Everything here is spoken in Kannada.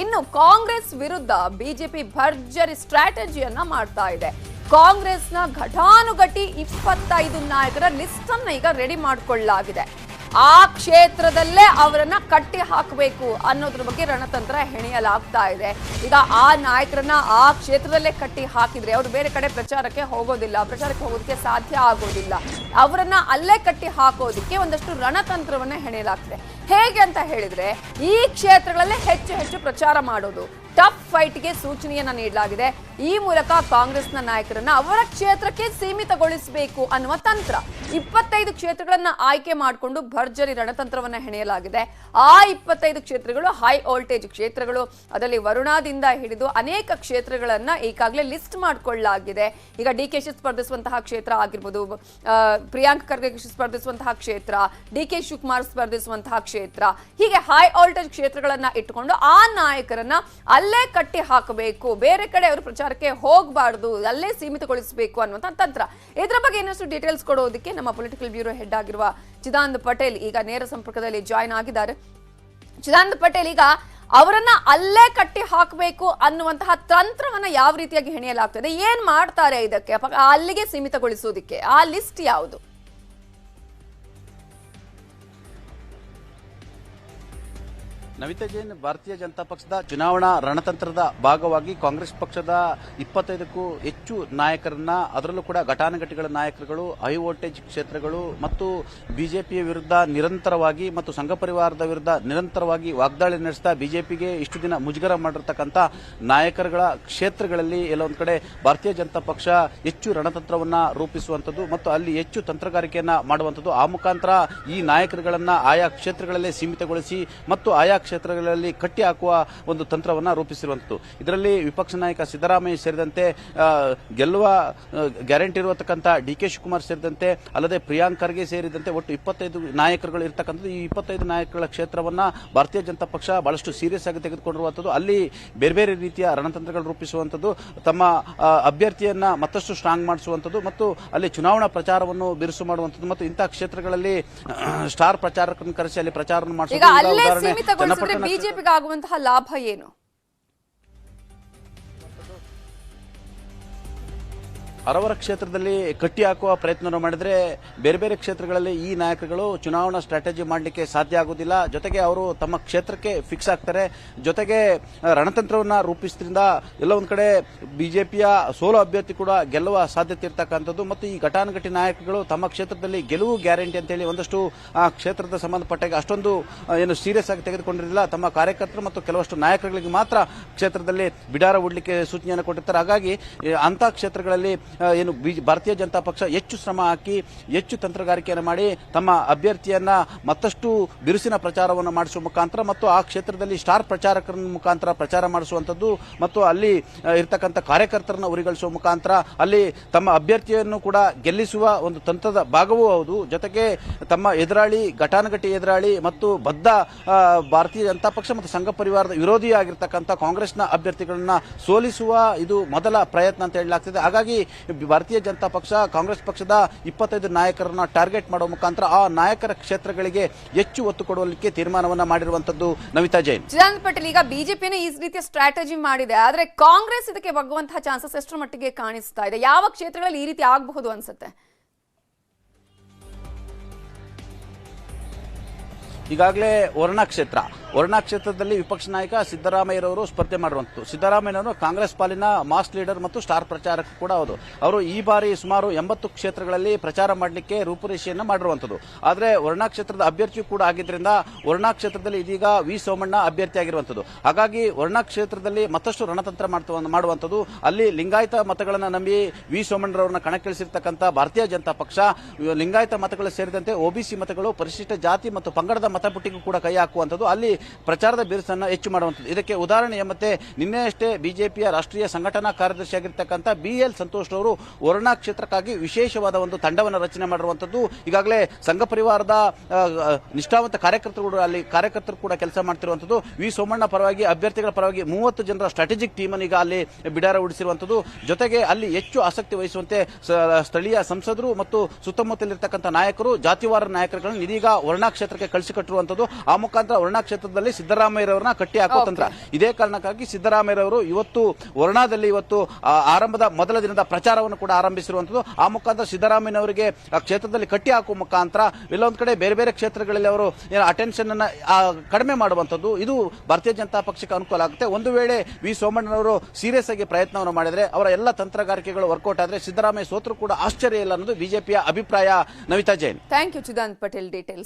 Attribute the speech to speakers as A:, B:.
A: ಇನ್ನು ಕಾಂಗ್ರೆಸ್ ವಿರುದ್ಧ ಬಿಜೆಪಿ ಭರ್ಜರಿ ಸ್ಟ್ರಾಟಜಿಯನ್ನ ಮಾಡ್ತಾ ಇದೆ. ಕಾಂಗ್ರೆಸ್ನ ಘಟಾನುಘಟಿ ಇಪ್ಪತ್ತೈದು ನಾಯಕರ ಲಿಸ್ಟ್ ಅನ್ನ ಈಗ ರೆಡಿ ಮಾಡಿಕೊಳ್ಳಲಾಗಿದೆ. ಆ ಕ್ಷೇತ್ರದಲ್ಲೇ ಅವರನ್ನ ಕಟ್ಟಿ ಹಾಕಬೇಕು ಅನ್ನೋದ್ರ ಬಗ್ಗೆ ರಣತಂತ್ರ ಹೆಣೆಯಲಾಗ್ತಾ ಇದೆ. ಈಗ ಆ ನಾಯಕರನ್ನ ಆ ಕ್ಷೇತ್ರದಲ್ಲೇ ಕಟ್ಟಿ ಹಾಕಿದ್ರೆ ಅವರು ಬೇರೆ ಕಡೆ ಪ್ರಚಾರಕ್ಕೆ ಹೋಗೋದಿಲ್ಲ, ಪ್ರಚಾರಕ್ಕೆ ಹೋಗೋದಕ್ಕೆ ಸಾಧ್ಯ ಆಗೋದಿಲ್ಲ. ಅವರನ್ನ ಅಲ್ಲೇ ಕಟ್ಟಿ ಹಾಕೋದಕ್ಕೆ ಒಂದಷ್ಟು ರಣತಂತ್ರವನ್ನ ಹೆಣೆಯಲಾಗ್ತಿದೆ. ಹೇಗೆ ಅಂತ ಹೇಳಿದ್ರೆ ಈ ಕ್ಷೇತ್ರಗಳಲ್ಲೇ ಹೆಚ್ಚು ಹೆಚ್ಚು ಪ್ರಚಾರ ಮಾಡೋದು. ಟಫ್ ಫೈಟ್ಗೆ ಸೂಚನೆಯನ್ನ ನೀಡಲಾಗಿದೆ. ಈ ಮೂಲಕ ಕಾಂಗ್ರೆಸ್ನ ನಾಯಕರನ್ನ ಅವರ ಕ್ಷೇತ್ರಕ್ಕೆ ಸೀಮಿತಗೊಳಿಸಬೇಕು ಅನ್ನುವ ತಂತ್ರ. ಇಪ್ಪತ್ತೈದು ಕ್ಷೇತ್ರಗಳನ್ನ ಆಯ್ಕೆ ಮಾಡಿಕೊಂಡು ಭರ್ಜರಿ ರಣತಂತ್ರವನ್ನ ಹೆಣೆಯಲಾಗಿದೆ. ಆ ಇಪ್ಪತ್ತೈದು ಕ್ಷೇತ್ರಗಳು ಹೈ ವೋಲ್ಟೇಜ್ ಕ್ಷೇತ್ರಗಳು. ಅದರಲ್ಲಿ ವರುಣಾದಿಂದ ಹಿಡಿದು ಅನೇಕ ಕ್ಷೇತ್ರಗಳನ್ನ ಈಗಾಗಲೇ ಲಿಸ್ಟ್ ಮಾಡಿಕೊಳ್ಳಲಾಗಿದೆ. ಈಗ ಡಿ ಕೆ ಶಿ ಸ್ಪರ್ಧಿಸುವಂತಹ ಕ್ಷೇತ್ರ ಆಗಿರ್ಬೋದು ಪ್ರಿಯಾಂಕ್ ಖರ್ಗೆ ಸ್ಪರ್ಧಿಸುವಂತಹ ಕ್ಷೇತ್ರ, ಡಿ ಕೆ ಶಿವಕುಮಾರ್ ಸ್ಪರ್ಧಿಸುವಂತಹ ಕ್ಷೇತ್ರ. ಹೀಗೆ ಹೈ ವೋಲ್ಟೇಜ್ ಕ್ಷೇತ್ರಗಳನ್ನ ಇಟ್ಟುಕೊಂಡು ಆ ನಾಯಕರನ್ನ ಅಲ್ಲೇ ಕಟ್ಟಿ ಹಾಕಬೇಕು. ಬೇರೆ ಕಡೆ ಅವರು ಪ್ರಚಾರಕ್ಕೆ ಹೋಗಬಾರ್ದು, ಅಲ್ಲೇ ಸೀಮಿತಗೊಳಿಸಬೇಕು ಅನ್ನುವಂತ ತಂತ್ರ. ಇದರ ಬಗ್ಗೆ ಇನ್ನಷ್ಟು ಡೀಟೇಲ್ಸ್ ಕೊಡೋದಕ್ಕೆ ನಮ್ಮ ಪೊಲಿಟಿಕಲ್ ಬ್ಯೂರೋ ಹೆಡ್ ಆಗಿರುವ ಚಿದಾನಂದ ಪಟೇಲ್ ಈಗ ನೇರ ಸಂಪರ್ಕದಲ್ಲಿ ಜಾಯ್ನ್ ಆಗಿದ್ದಾರೆ. ಚಿದಾನಂದ ಪಟೇಲ್ ಈಗ ಅವರನ್ನ ಅಲ್ಲೇ ಕಟ್ಟಿ ಹಾಕಬೇಕು ಅನ್ನುವಂತಹ ತಂತ್ರವನ್ನ ಯಾವ ರೀತಿಯಾಗಿ ಹೆಣೆಯಲಾಗ್ತದೆ, ಏನ್ ಮಾಡ್ತಾರೆ ಇದಕ್ಕೆ? ಅಲ್ಲಿಗೆ ಸೀಮಿತಗೊಳಿಸೋದಿಕ್ಕೆ, ಆ ಲಿಸ್ಟ್ ಯಾವುದು?
B: ನವಿತಾ ಜೈನ್, ಭಾರತೀಯ ಜನತಾ ಪಕ್ಷದ ಚುನಾವಣಾ ರಣತಂತ್ರದ ಭಾಗವಾಗಿ ಕಾಂಗ್ರೆಸ್ ಪಕ್ಷದ ಇಪ್ಪತ್ತೈದಕ್ಕೂ ಹೆಚ್ಚು ನಾಯಕರನ್ನ, ಅದರಲ್ಲೂ ಕೂಡ ಘಟಾನುಘಟಿಗಳ ನಾಯಕರುಗಳು, ಹೈ ವೋಲ್ಟೇಜ್ ಕ್ಷೇತ್ರಗಳು ಮತ್ತು ಬಿಜೆಪಿಯ ವಿರುದ್ಧ ನಿರಂತರವಾಗಿ ಮತ್ತು ಸಂಘ ಪರಿವಾರದ ವಿರುದ್ಧ ನಿರಂತರವಾಗಿ ವಾಗ್ದಾಳಿ ನಡೆಸ್ತಾ ಬಿಜೆಪಿಗೆ ಇಷ್ಟು ದಿನ ಮುಜುಗರ ಮಾಡಿರ್ತಕ್ಕಂಥ ನಾಯಕರುಗಳ ಕ್ಷೇತ್ರಗಳಲ್ಲಿ ಎಲ್ಲೊಂದು ಕಡೆ ಭಾರತೀಯ ಜನತಾ ಪಕ್ಷ ಹೆಚ್ಚು ರಣತಂತ್ರವನ್ನ ರೂಪಿಸುವಂಥದ್ದು ಮತ್ತು ಅಲ್ಲಿ ಹೆಚ್ಚು ತಂತ್ರಗಾರಿಕೆಯನ್ನ ಮಾಡುವಂಥದ್ದು ಆ ಮುಖಾಂತರ ಈ ನಾಯಕರುಗಳನ್ನ ಆಯಾ ಕ್ಷೇತ್ರಗಳಲ್ಲೇ ಸೀಮಿತಗೊಳಿಸಿ ಮತ್ತು ಆಯಾ ಕ್ಷೇತ್ರಗಳಲ್ಲಿ ಕಟ್ಟಿ ಹಾಕುವ ಒಂದು ತಂತ್ರವನ್ನ ರೂಪಿಸಿರುವಂತದ್ದು ಇದರಲ್ಲಿ ವಿಪಕ್ಷ ನಾಯಕ ಸಿದ್ದರಾಮಯ್ಯ ಸೇರಿದಂತೆ ಗೆಲ್ಲುವ ಗ್ಯಾರಂಟಿ ಇರುವತಕ್ಕಂಥ ಡಿ ಕೆ ಶಿವಕುಮಾರ್ ಸೇರಿದಂತೆ ಅಲ್ಲದೆ ಪ್ರಿಯಾಂಕ್ ಖರ್ಗೆ ಸೇರಿದಂತೆ ಒಟ್ಟು ಇಪ್ಪತ್ತೈದು ನಾಯಕರುಗಳು ಇರತಕ್ಕಂಥದ್ದು. ಈ ಇಪ್ಪತ್ತೈದು ನಾಯಕರ ಕ್ಷೇತ್ರವನ್ನ ಭಾರತೀಯ ಜನತಾ ಪಕ್ಷ ಬಹಳಷ್ಟು ಸೀರಿಯಸ್ ಆಗಿ ತೆಗೆದುಕೊಂಡಿರುವಂಥದ್ದು. ಅಲ್ಲಿ ಬೇರೆ ಬೇರೆ ರೀತಿಯ ರಣತಂತ್ರಗಳು ರೂಪಿಸುವಂತದ್ದು ತಮ್ಮ ಅಭ್ಯರ್ಥಿಯನ್ನು ಮತ್ತಷ್ಟು ಸ್ಟ್ರಾಂಗ್ ಮಾಡಿಸುವಂತದ್ದು ಮತ್ತು ಅಲ್ಲಿ ಚುನಾವಣಾ ಪ್ರಚಾರವನ್ನು ಬಿರುಸು ಮಾಡುವಂತದ್ದು ಮತ್ತು ಇಂತಹ ಕ್ಷೇತ್ರಗಳಲ್ಲಿ ಸ್ಟಾರ್ ಪ್ರಚಾರಕರನ್ನು ಕರೆಸಿ ಅಲ್ಲಿ ಪ್ರಚಾರ
A: ಅಲ್ಲೇ
B: ಉದಾಹರಣೆ ಚನ್ನಪಟ್ಟಣ
A: ಬಿಜೆಪಿಗೆ ಆಗುವಂತಹ ಲಾಭ ಏನು
B: ಹರವರ ಕ್ಷೇತ್ರದಲ್ಲಿ ಕಟ್ಟಿ ಹಾಕುವ ಪ್ರಯತ್ನ ಮಾಡಿದರೆ ಬೇರೆ ಬೇರೆ ಕ್ಷೇತ್ರಗಳಲ್ಲಿ ಈ ನಾಯಕರುಗಳು ಚುನಾವಣಾ ಸ್ಟ್ರಾಟಜಿ ಮಾಡಲಿಕ್ಕೆ ಸಾಧ್ಯ ಆಗುವುದಿಲ್ಲ ಜೊತೆಗೆ ಅವರು ತಮ್ಮ ಕ್ಷೇತ್ರಕ್ಕೆ ಫಿಕ್ಸ್ ಆಗ್ತಾರೆ. ಜೊತೆಗೆ ರಣತಂತ್ರವನ್ನು ರೂಪಿಸಿದ್ರಿಂದ ಎಲ್ಲ ಒಂದು ಕಡೆ ಬಿಜೆಪಿಯ ಸೋಲೋ ಅಭ್ಯರ್ಥಿ ಕೂಡ ಗೆಲ್ಲುವ ಸಾಧ್ಯತೆ ಇರತಕ್ಕಂಥದ್ದು. ಮತ್ತು ಈ ಘಟಾನುಘಟಿ ನಾಯಕರುಗಳು ತಮ್ಮ ಕ್ಷೇತ್ರದಲ್ಲಿ ಗೆಲುವು ಗ್ಯಾರಂಟಿ ಅಂತೇಳಿ ಒಂದಷ್ಟು, ಆ, ಕ್ಷೇತ್ರದ ಸಂಬಂಧಪಟ್ಟಾಗ ಅಷ್ಟೊಂದು ಏನು ಸೀರಿಯಸ್ ಆಗಿ ತೆಗೆದುಕೊಂಡಿರಲಿಲ್ಲ. ತಮ್ಮ ಕಾರ್ಯಕರ್ತರು ಮತ್ತು ಕೆಲವಷ್ಟು ನಾಯಕರುಗಳಿಗೆ ಮಾತ್ರ ಕ್ಷೇತ್ರದಲ್ಲಿ ಬಿಡಾರ ಹೂಡಲಿಕ್ಕೆ ಸೂಚನೆಯನ್ನು ಕೊಟ್ಟಿರ್ತಾರೆ. ಹಾಗಾಗಿ ಅಂಥ ಕ್ಷೇತ್ರಗಳಲ್ಲಿ ಏನು ಭಾರತೀಯ ಜನತಾ ಪಕ್ಷ ಹೆಚ್ಚು ಶ್ರಮ ಹಾಕಿ ಹೆಚ್ಚು ತಂತ್ರಗಾರಿಕೆಯನ್ನು ಮಾಡಿ ತಮ್ಮ ಅಭ್ಯರ್ಥಿಯನ್ನ ಮತ್ತಷ್ಟು ಬಿರುಸಿನ ಪ್ರಚಾರವನ್ನು ಮಾಡಿಸುವ ಮುಖಾಂತರ ಮತ್ತು ಆ ಕ್ಷೇತ್ರದಲ್ಲಿ ಸ್ಟಾರ್ ಪ್ರಚಾರಕರ ಮುಖಾಂತರ ಪ್ರಚಾರ ಮಾಡಿಸುವಂಥದ್ದು ಮತ್ತು ಅಲ್ಲಿ ಇರ್ತಕ್ಕಂಥ ಕಾರ್ಯಕರ್ತರನ್ನ ಉರಿಗಳಿಸುವ ಮುಖಾಂತರ ಅಲ್ಲಿ ತಮ್ಮ ಅಭ್ಯರ್ಥಿಯನ್ನು ಕೂಡ ಗೆಲ್ಲಿಸುವ ಒಂದು ತಂತ್ರದ ಭಾಗವೂ ಹೌದು. ಜೊತೆಗೆ ತಮ್ಮ ಎದುರಾಳಿ, ಘಟಾನುಘಟಿ ಎದುರಾಳಿ ಮತ್ತು ಬದ್ಧ ಭಾರತೀಯ ಜನತಾ ಪಕ್ಷ ಮತ್ತು ಸಂಘ ಪರಿವಾರದ ವಿರೋಧಿಯಾಗಿರ್ತಕ್ಕಂಥ ಕಾಂಗ್ರೆಸ್ನ ಅಭ್ಯರ್ಥಿಗಳನ್ನ ಸೋಲಿಸುವ ಇದು ಮೊದಲ ಪ್ರಯತ್ನ ಅಂತ ಹೇಳಲಾಗ್ತಿದೆ. ಹಾಗಾಗಿ ಭಾರತೀಯ ಜನತಾ ಪಕ್ಷ ಕಾಂಗ್ರೆಸ್ ಪಕ್ಷದ ಇಪ್ಪತ್ತೈದು ನಾಯಕರನ್ನ ಟಾರ್ಗೆಟ್ ಮಾಡುವ ಮುಖಾಂತರ ಆ ನಾಯಕರ ಕ್ಷೇತ್ರಗಳಿಗೆ ಹೆಚ್ಚು ಒತ್ತು ಕೊಡುವಲ್ಲಿ ತೀರ್ಮಾನವನ್ನ ಮಾಡಿರುವಂತದ್ದು ನವಿತಾ ಜೈನ್.
A: ಚಿದಾನಂದ ಪಟೇಲ್ ಈಗ ಬಿಜೆಪಿನ ಈ ರೀತಿಯ ಸ್ಟ್ರಾಟಜಿ ಮಾಡಿದೆ ಆದ್ರೆ ಕಾಂಗ್ರೆಸ್ ಇದಕ್ಕೆ ಬಗ್ಗುವಂತಹ ಚಾನ್ಸಸ್ ಎಷ್ಟರ ಮಟ್ಟಿಗೆ ಕಾಣಿಸ್ತಾ ಇದೆ? ಯಾವ ಕ್ಷೇತ್ರಗಳಲ್ಲಿ ಈ ರೀತಿ ಆಗಬಹುದು ಅನ್ಸುತ್ತೆ?
B: ಈಗಾಗಲೇ ವರ್ಣ ಕ್ಷೇತ್ರ. ವರ್ಣ ಕ್ಷೇತ್ರದಲ್ಲಿ ವಿಪಕ್ಷ ನಾಯಕ ಸಿದ್ದರಾಮಯ್ಯರವರು ಸ್ಪರ್ಧೆ ಮಾಡುವಂಥದ್ದು. ಸಿದ್ದರಾಮಯ್ಯನವರು ಕಾಂಗ್ರೆಸ್ ಪಾಲಿನ ಮಾಸ್ ಲೀಡರ್ ಮತ್ತು ಸ್ಟಾರ್ ಪ್ರಚಾರಕ ಕೂಡ ಹೌದು. ಅವರು ಈ ಬಾರಿ ಸುಮಾರು ಎಂಬತ್ತು ಕ್ಷೇತ್ರಗಳಲ್ಲಿ ಪ್ರಚಾರ ಮಾಡಲಿಕ್ಕೆ ರೂಪುರೇಷೆಯನ್ನು ಮಾಡಿರುವಂಥದ್ದು. ಆದರೆ ವರ್ಣ ಕ್ಷೇತ್ರದ ಅಭ್ಯರ್ಥಿ ಕೂಡ ಆಗಿದ್ದರಿಂದ ವರ್ಣ ಕ್ಷೇತ್ರದಲ್ಲಿ ಇದೀಗ ವಿ ಸೋಮಣ್ಣ ಅಭ್ಯರ್ಥಿ ಆಗಿರುವಂಥದ್ದು. ಹಾಗಾಗಿ ವರ್ಣ ಕ್ಷೇತ್ರದಲ್ಲಿ ಮತ್ತಷ್ಟು ರಣತಂತ್ರ ಮಾಡುವಂಥದ್ದು. ಅಲ್ಲಿ ಲಿಂಗಾಯತ ಮತಗಳನ್ನು ನಂಬಿ ವಿ ಸೋಮಣ್ಣರವರನ್ನ ಕಣಕ್ಕಿಳಿಸಿರ್ತಕ್ಕಂಥ ಭಾರತೀಯ ಜನತಾ ಪಕ್ಷ, ಲಿಂಗಾಯತ ಮತಗಳು ಸೇರಿದಂತೆ ಒಬಿಸಿ ಮತಗಳು, ಪರಿಶಿಷ್ಟ ಜಾತಿ ಮತ್ತು ಪಂಗಡದ ಮತಪುಟ್ಟಿಗೂ ಕೂಡ ಕೈ ಹಾಕುವಂಥದ್ದು. ಅಲ್ಲಿ ಪ್ರಚಾರದ ಬಿರುಸನ್ನ ಹೆಚ್ಚು ಮಾಡುವಂಥದ್ದು. ಇದಕ್ಕೆ ಉದಾಹರಣೆ ಎಂಬಂತೆ ನಿನ್ನೆಯಷ್ಟೇ ಬಿಜೆಪಿಯ ರಾಷ್ಟ್ರೀಯ ಸಂಘಟನಾ ಕಾರ್ಯದರ್ಶಿಯಾಗಿರ್ತಕ್ಕಂಥ ಬಿ ಎಲ್ ಸಂತೋಷ್ ಅವರು ವರ್ಣಾ ಕ್ಷೇತ್ರಕ್ಕಾಗಿ ವಿಶೇಷವಾದ ಒಂದು ತಂಡವನ್ನು ರಚನೆ ಮಾಡಿರುವಂಥದ್ದು. ಈಗಾಗಲೇ ಸಂಘ ಪರಿವಾರದ ನಿಷ್ಠಾವಂತ ಕಾರ್ಯಕರ್ತರು ಅಲ್ಲಿ ಕಾರ್ಯಕರ್ತರು ಕೂಡ ಕೆಲಸ ಮಾಡ್ತಿರುವಂಥದ್ದು. ವಿ ಸೋಮಣ್ಣ ಪರವಾಗಿ, ಅಭ್ಯರ್ಥಿಗಳ ಪರವಾಗಿ ಮೂವತ್ತು ಜನರ ಸ್ಟ್ರಾಟಜಿಕ್ ಟೀಮ್ ಈಗ ಅಲ್ಲಿ ಬಿಡಾರ ಉಡಿಸಿರುವಂಥದ್ದು. ಜೊತೆಗೆ ಅಲ್ಲಿ ಹೆಚ್ಚು ಆಸಕ್ತಿ ವಹಿಸುವಂತೆ ಸ್ಥಳೀಯ ಸಂಸದರು ಮತ್ತು ಸುತ್ತಮುತ್ತಲಿರ್ತಕ್ಕಂಥ ನಾಯಕರು, ಜಾತಿವಾರ ನಾಯಕರುಗಳನ್ನು ಇದೀಗ ವರ್ಣಾ ಕ್ಷೇತ್ರಕ್ಕೆ ಕಳಿಸಿಕೊಟ್ಟಿರುವಂಥದ್ದು. ಆ ಮುಖಾಂತರ ವರ್ಣಾ ಕ್ಷೇತ್ರದ ಕ್ಷೇತ್ರದಲ್ಲಿ ಸಿದ್ದರಾಮಯ್ಯರವರನ್ನ ಕಟ್ಟಿ ಹಾಕೋ ತಂತ್ರ. ಇದೇ ಕಾರಣಕ್ಕಾಗಿ ಸಿದ್ದರಾಮಯ್ಯರವರು ಇವತ್ತು ವರ್ಣಾದಲ್ಲಿ ಇವತ್ತು ಆರಂಭದ ಮೊದಲ ದಿನದ ಪ್ರಚಾರವನ್ನು ಕೂಡ ಆರಂಭಿಸಿರುವಂತದ್ದು ಆ ಮುಖಾಂತರ ಸಿದ್ದರಾಮಯ್ಯನವರಿಗೆ ಆ ಕ್ಷೇತ್ರದಲ್ಲಿ ಕಟ್ಟಿ ಹಾಕುವ ಮುಖಾಂತರ ಇಲ್ಲೊಂದು ಕಡೆ ಬೇರೆ ಬೇರೆ ಕ್ಷೇತ್ರಗಳಲ್ಲಿ ಅವರು ಅಟೆನ್ಷನ್ ಅನ್ನ ಕಡಿಮೆ ಮಾಡುವಂಥದ್ದು. ಇದು ಭಾರತೀಯ ಜನತಾ ಪಕ್ಷಕ್ಕೆ ಅನುಕೂಲ ಆಗುತ್ತೆ. ಒಂದು ವೇಳೆ ವಿ ಸೋಮಣ್ಣನವರು ಸೀರಿಯಸ್ ಆಗಿ ಪ್ರಯತ್ನವನ್ನು ಮಾಡಿದ್ರೆ ಅವರ ಎಲ್ಲ ತಂತ್ರಗಾರಿಕೆಗಳು ವರ್ಕೌಟ್ ಆದ್ರೆ ಸಿದ್ದರಾಮಯ್ಯ ಸೋತರು ಕೂಡ ಆಶ್ಚರ್ಯ ಇಲ್ಲ ಅನ್ನೋದು ಬಿಜೆಪಿಯ ಅಭಿಪ್ರಾಯ. Navita Jain.
A: Thank you Chidanand Patel details